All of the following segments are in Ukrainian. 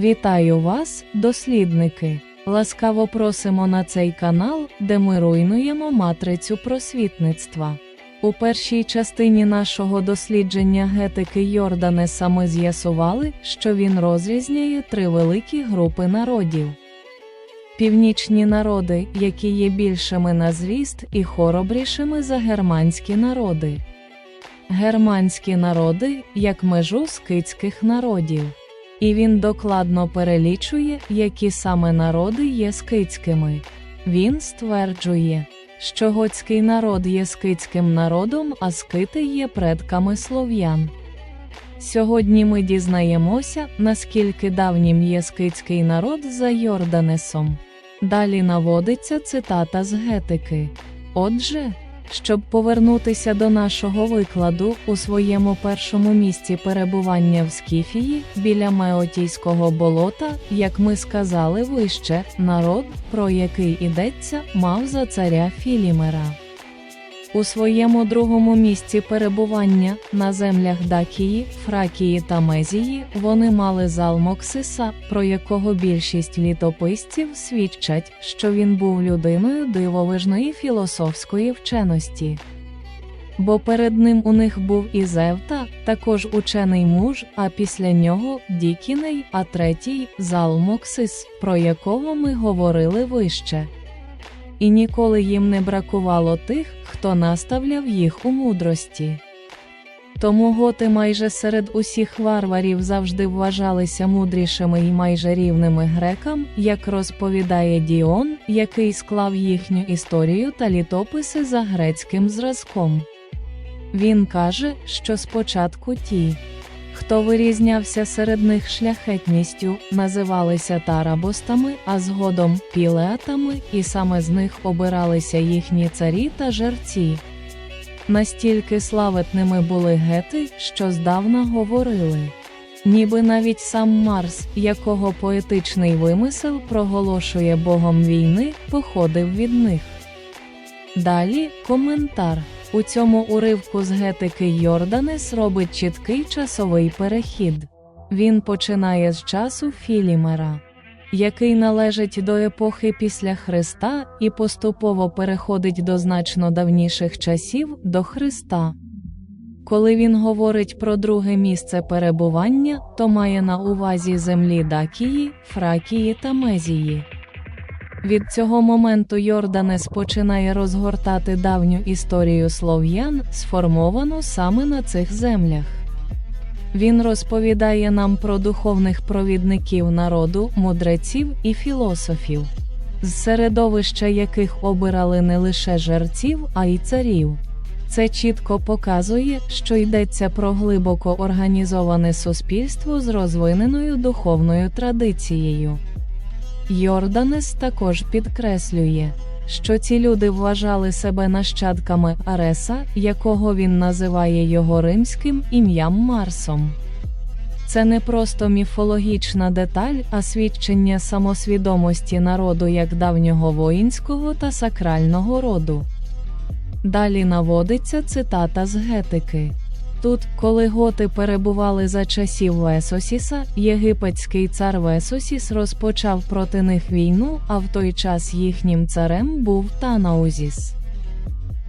Вітаю вас, дослідники! Ласкаво просимо на цей канал, де ми руйнуємо матрицю просвітництва. У першій частині нашого дослідження гетики Йорданеса ми з'ясували, що він розрізняє три великі групи народів. Північні народи, які є більшими на зріст і хоробрішими за германські народи. Германські народи як межу скитських народів. І він докладно перелічує, які саме народи є скитськими. Він стверджує, що готський народ є скитським народом, а скити є предками слов'ян. Сьогодні ми дізнаємося, наскільки давнім є скитський народ за Йорданесом. Далі наводиться цитата з гетики. Отже, щоб повернутися до нашого викладу у своєму першому місці перебування в Скіфії біля Меотійського болота, як ми сказали вище, народ, про який ідеться, мав за царя Філімера. У своєму другому місці перебування на землях Дакії, Фракії та Мезії вони мали зал Моксиса, про якого більшість літописців свідчать, що він був людиною дивовижної філософської вченості. Бо перед ним у них був і Зевта, також учений муж, а після нього Дікіней, а третій зал Моксис, про якого ми говорили вище і ніколи їм не бракувало тих, хто наставляв їх у мудрості. Тому готи майже серед усіх варварів завжди вважалися мудрішими і майже рівними грекам, як розповідає Діон, який склав їхню історію та літописи за грецьким зразком. Він каже, що спочатку ті, хто вирізнявся серед них шляхетністю, називалися тарабостами, а згодом пілеатами, і саме з них обиралися їхні царі та жерці. Настільки славетними були гети, що здавна говорили. Ніби навіть сам Марс, якого поетичний вимисел проголошує богом війни, походив від них. Далі коментар. У цьому уривку з гетики Йорданес робить чіткий часовий перехід. Він починає з часу Філімера, який належить до епохи після Христа і поступово переходить до значно давніших часів до Христа. Коли він говорить про друге місце перебування, то має на увазі землі Дакії, Фракії та Мезії. Від цього моменту Йорданес починає розгортати давню історію слов'ян, сформовану саме на цих землях. Він розповідає нам про духовних провідників народу, мудреців і філософів, з середовища яких обирали не лише жерців, а й царів. Це чітко показує, що йдеться про глибоко організоване суспільство з розвиненою духовною традицією. Йорданес також підкреслює, що ці люди вважали себе нащадками Ареса, якого він називає його римським ім'ям Марсом. Це не просто міфологічна деталь, а свідчення самосвідомості народу як давнього воїнського та сакрального роду. Далі наводиться цитата з гетики. Тут, коли готи перебували за часів Весосіса, єгипетський цар Весосіс розпочав проти них війну, а в той час їхнім царем був Танаузіс.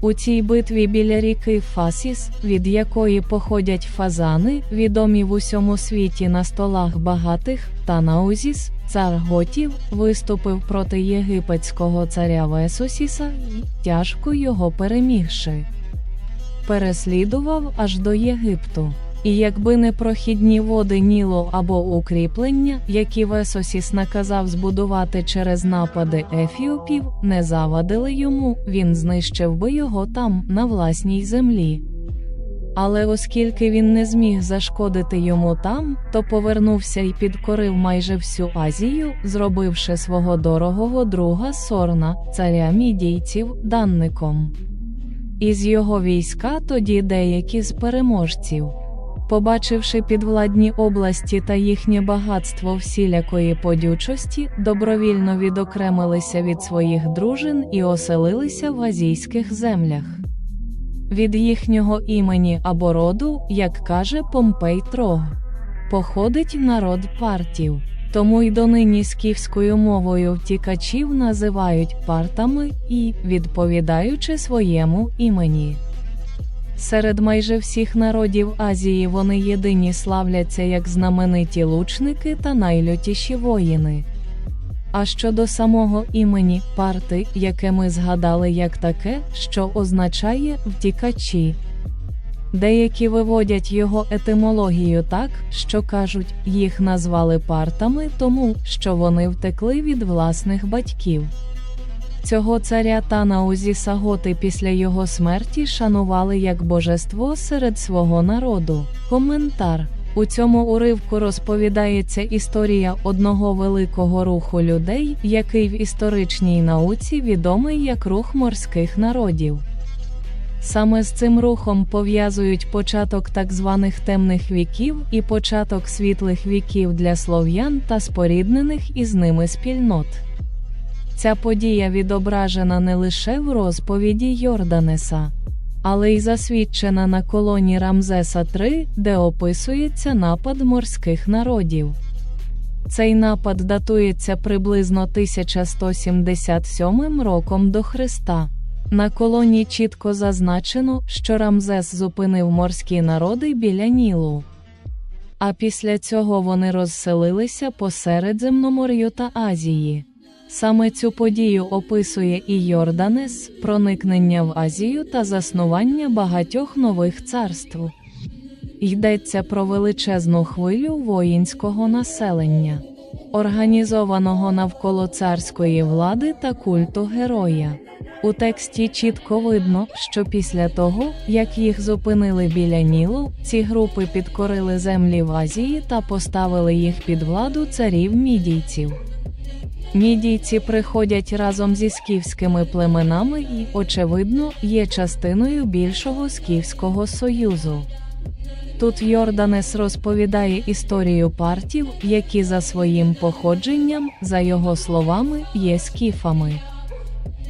У цій битві біля ріки Фасіс, від якої походять фазани, відомі в усьому світі на столах багатих, Танаузіс, цар готів, виступив проти єгипетського царя Весосіса і, тяжко його перемігши переслідував аж до Єгипту. І якби не прохідні води Нілу або укріплення, які Весосіс наказав збудувати через напади ефіопів, не завадили йому, він знищив би його там, на власній землі. Але оскільки він не зміг зашкодити йому там, то повернувся і підкорив майже всю Азію, зробивши свого дорогого друга Сорна, царя мідійців, данником. Із його війська тоді деякі з переможців, побачивши підвладні області та їхнє багатство всілякої подючості, добровільно відокремилися від своїх дружин і оселилися в азійських землях. Від їхнього імені або роду, як каже Помпей Трог, походить народ партів. Тому й донині скіфською мовою втікачів називають партами і, відповідаючи своєму імені. Серед майже всіх народів Азії вони єдині славляться як знамениті лучники та найлютіші воїни. А щодо самого імені парти, яке ми згадали як таке, що означає втікачі. Деякі виводять його етимологію так, що кажуть, їх назвали партами тому, що вони втекли від власних батьків. Цього царя Танаузі Саготи після його смерті шанували як божество серед свого народу. Коментар у цьому уривку розповідається історія одного великого руху людей, який в історичній науці відомий як рух морських народів. Саме з цим рухом пов'язують початок так званих темних віків і початок світлих віків для слов'ян та споріднених із ними спільнот. Ця подія відображена не лише в розповіді Йорданеса, але й засвідчена на колоні Рамзеса III, де описується напад морських народів. Цей напад датується приблизно 1177 роком до Христа. На колоні чітко зазначено, що Рамзес зупинив морські народи біля Нілу. А після цього вони розселилися по Середземномор'ю та Азії. Саме цю подію описує і Йорданес, проникнення в Азію та заснування багатьох нових царств. Йдеться про величезну хвилю воїнського населення, організованого навколо царської влади та культу героя. У тексті чітко видно, що після того, як їх зупинили біля Нілу, ці групи підкорили землі в Азії та поставили їх під владу царів мідійців. Мідійці приходять разом зі скіфськими племенами і, очевидно, є частиною більшого скіфського союзу. Тут Йорданес розповідає історію партів, які за своїм походженням, за його словами, є скіфами.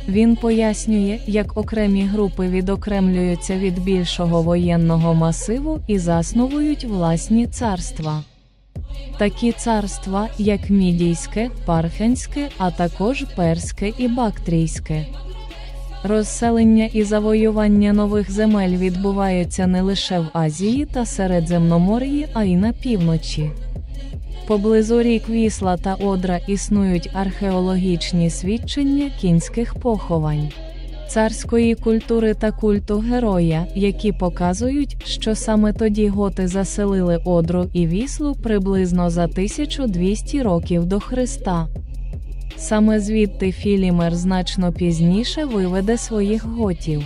Він пояснює, як окремі групи відокремлюються від більшого воєнного масиву і засновують власні царства. Такі царства, як Мідійське, Парфянське, а також Перське і Бактрійське. Розселення і завоювання нових земель відбуваються не лише в Азії та Середземномор'ї, а й на півночі. Поблизу рік Вісла та Одра існують археологічні свідчення кінських поховань, царської культури та культу героя, які показують, що саме тоді готи заселили Одру і Віслу приблизно за 1200 років до Христа. Саме звідти Філімер значно пізніше виведе своїх готів.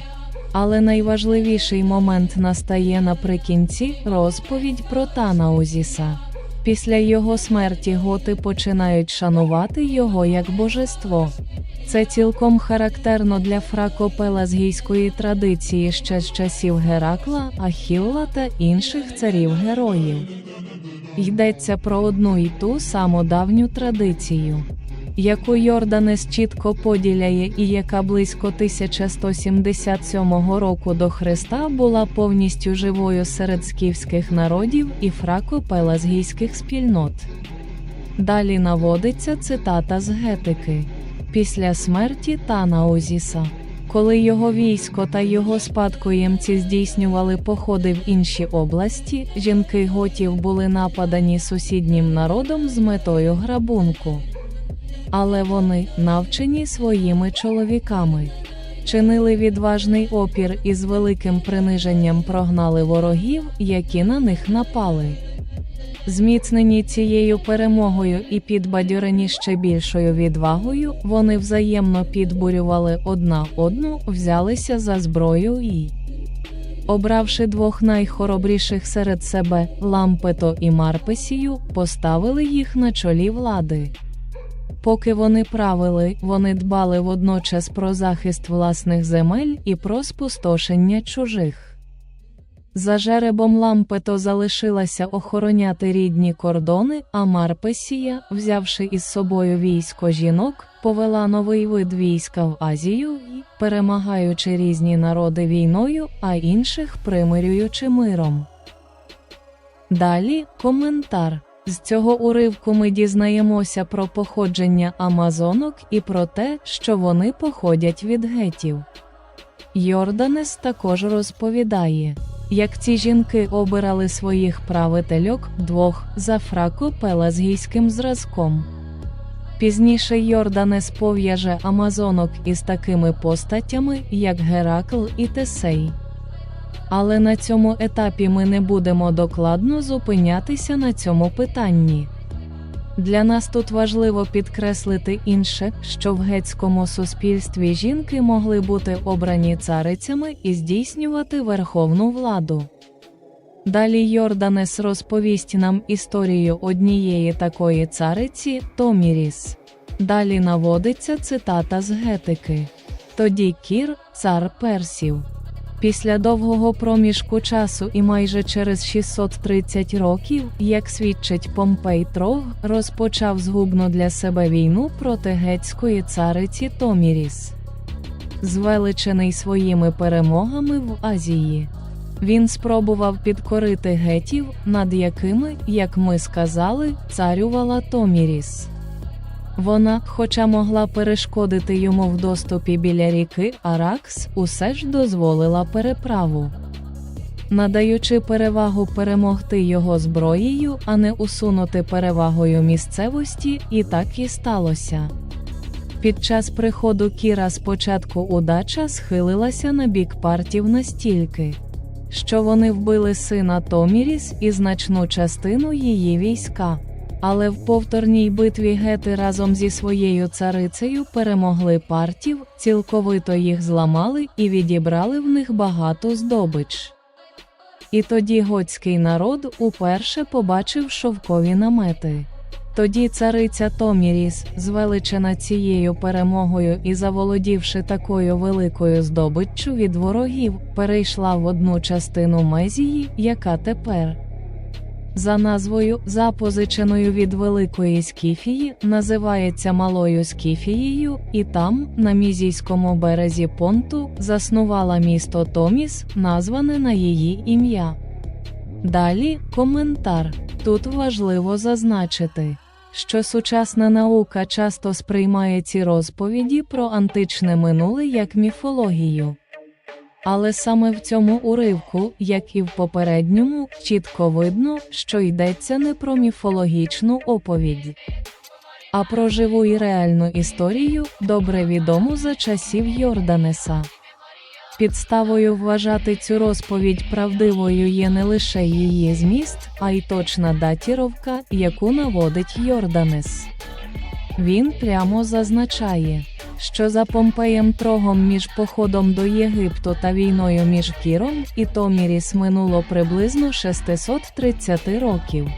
Але найважливіший момент настає наприкінці розповідь про Танаузіса. Після його смерті готи починають шанувати його як божество. Це цілком характерно для фракопелазгійської традиції ще з часів Геракла, Ахілла та інших царів героїв. Йдеться про одну і ту саму давню традицію, яку Йорданес чітко поділяє і яка близько 1177 року до Христа була повністю живою серед скіфських народів і фракопелазгійських спільнот. Далі наводиться цитата з Гетики. Після смерті Танаозіса, коли його військо та його спадкоємці здійснювали походи в інші області, жінки готів були нападані сусіднім народом з метою грабунку. Але вони, навчені своїми чоловіками, чинили відважний опір і з великим приниженням прогнали ворогів, які на них напали. Зміцнені цією перемогою і підбадьорені ще більшою відвагою, вони взаємно підбурювали одна одну, взялися за зброю і, обравши двох найхоробріших серед себе Лампето і Марпесію, поставили їх на чолі влади. Поки вони правили, вони дбали водночас про захист власних земель і про спустошення чужих. За жеребом Лампето залишилася охороняти рідні кордони, а Марпесія, взявши із собою військо жінок, повела новий вид війська в Азію і, перемагаючи різні народи війною, а інших примирюючи миром. Далі коментар. З цього уривку ми дізнаємося про походження амазонок і про те, що вони походять від гетів. Йорданес також розповідає, як ці жінки обирали своїх правительок двох за фрако-пелагійським зразком. Пізніше Йорданес пов'яже амазонок із такими постатями, як Геракл і Тесей. Але на цьому етапі ми не будемо докладно зупинятися на цьому питанні. Для нас тут важливо підкреслити інше, що в гетському суспільстві жінки могли бути обрані царицями і здійснювати верховну владу. Далі Йорданес розповість нам історію однієї такої цариці Томіріс. Далі наводиться цитата з гетики. Тоді Кір, цар персів. Після довгого проміжку часу і майже через 630 років, як свідчить Помпей Трог, розпочав згубну для себе війну проти гетської цариці Томіріс. Звеличений своїми перемогами в Азії. Він спробував підкорити гетів, над якими, як ми сказали, царювала Томіріс. Вона, хоча могла перешкодити йому в доступі біля ріки Аракс, усе ж дозволила переправу. Надаючи перевагу перемогти його зброєю, а не усунути перевагою місцевості, і так і сталося. Під час приходу Кіра спочатку удача схилилася на бік партів настільки, що вони вбили сина Томіріс і значну частину її війська. Але в повторній битві гети разом зі своєю царицею перемогли партів, цілковито їх зламали і відібрали в них багато здобич. І тоді готський народ уперше побачив шовкові намети. Тоді цариця Томіріс, звеличена цією перемогою і заволодівши такою великою здобиччю від ворогів, перейшла в одну частину Мезії, яка тепер за назвою, запозиченою від Великої Скіфії, називається Малою Скіфією, і там, на мізійському березі понту, заснувала місто Томіс, назване на її ім'я. Далі коментар. Тут важливо зазначити, що сучасна наука часто сприймає ці розповіді про античне минуле як міфологію. Але саме в цьому уривку, як і в попередньому, чітко видно, що йдеться не про міфологічну оповідь, а про живу і реальну історію, добре відому за часів Йорданеса. Підставою вважати цю розповідь правдивою є не лише її зміст, а й точна датіровка, яку наводить Йорданес. Він прямо зазначає що за Помпеєм Трогом між походом до Єгипту та війною між Кіром і Томіріс минуло приблизно 630 років.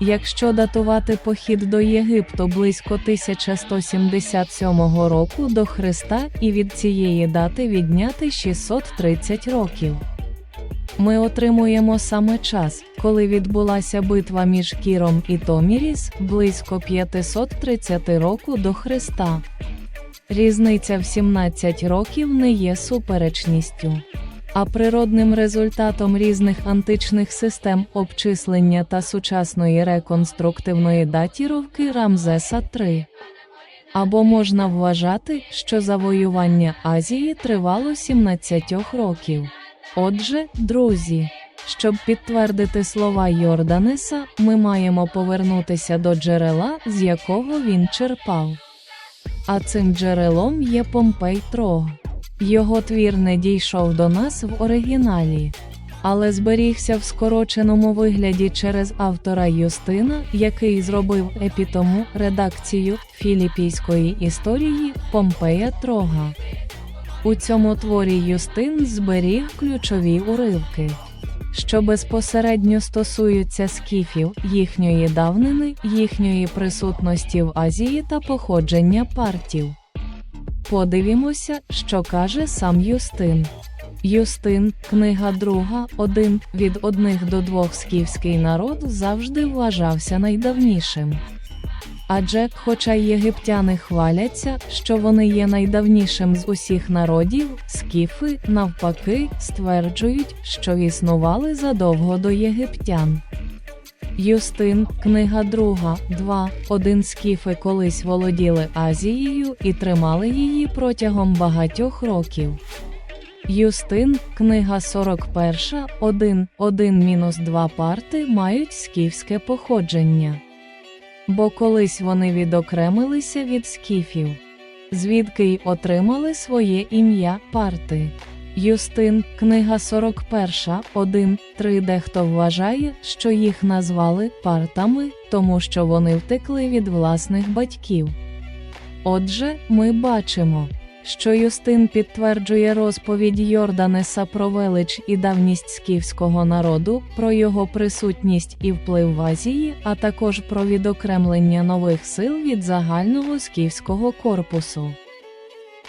Якщо датувати похід до Єгипту близько 1177 року до Христа і від цієї дати відняти 630 років, ми отримуємо саме час, коли відбулася битва між Кіром і Томіріс близько 530 року до Христа. Різниця в 17 років не є суперечністю, а природним результатом різних античних систем обчислення та сучасної реконструктивної датіровки Рамзеса III. Або можна вважати, що завоювання Азії тривало 17 років. Отже, друзі, щоб підтвердити слова Йорданеса, ми маємо повернутися до джерела, з якого він черпав. А цим джерелом є Помпей Трог. Його твір не дійшов до нас в оригіналі, але зберігся в скороченому вигляді через автора Юстина, який зробив епітому редакцію філіпійської історії Помпея Трога. У цьому творі Юстин зберіг ключові уривки що безпосередньо стосуються скіфів, їхньої давнини, їхньої присутності в Азії та походження партів. Подивімося, що каже сам Юстин. Юстин, книга друга, один від одних до двох скіфський народ завжди вважався найдавнішим. Адже, хоча єгиптяни хваляться, що вони є найдавнішим з усіх народів, скіфи, навпаки, стверджують, що існували задовго до єгиптян. Юстин, книга друга, 2, 1 скіфи колись володіли Азією і тримали її протягом багатьох років. Юстин, книга 41, 1, 1-2 парти мають скіфське походження. Бо колись вони відокремилися від скіфів, звідки й отримали своє ім'я парти. Юстин, книга 41, 1, 3 Дехто вважає, що їх назвали партами, тому що вони втекли від власних батьків. Отже, ми бачимо, що Юстин підтверджує розповідь Йорданеса про велич і давність скіфського народу, про його присутність і вплив в Азії, а також про відокремлення нових сил від загального скіфського корпусу.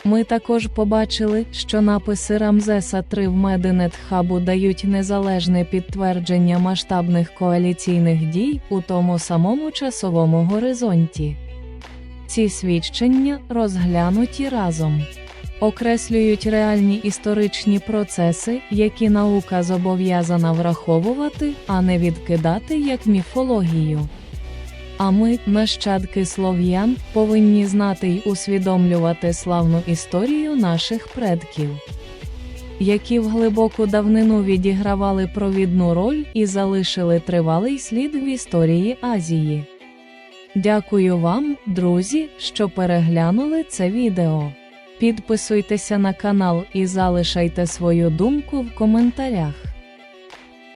Ми також побачили, що написи Рамзеса III в Мединет Хабу дають незалежне підтвердження масштабних коаліційних дій у тому самому часовому горизонті. Ці свідчення розглянуті разом. Окреслюють реальні історичні процеси, які наука зобов'язана враховувати, а не відкидати як міфологію. А ми, нащадки слов'ян, повинні знати й усвідомлювати славну історію наших предків, які в глибоку давнину відігравали провідну роль і залишили тривалий слід в історії Азії. Дякую вам, друзі, що переглянули це відео. Підписуйтеся на канал і залишайте свою думку в коментарях.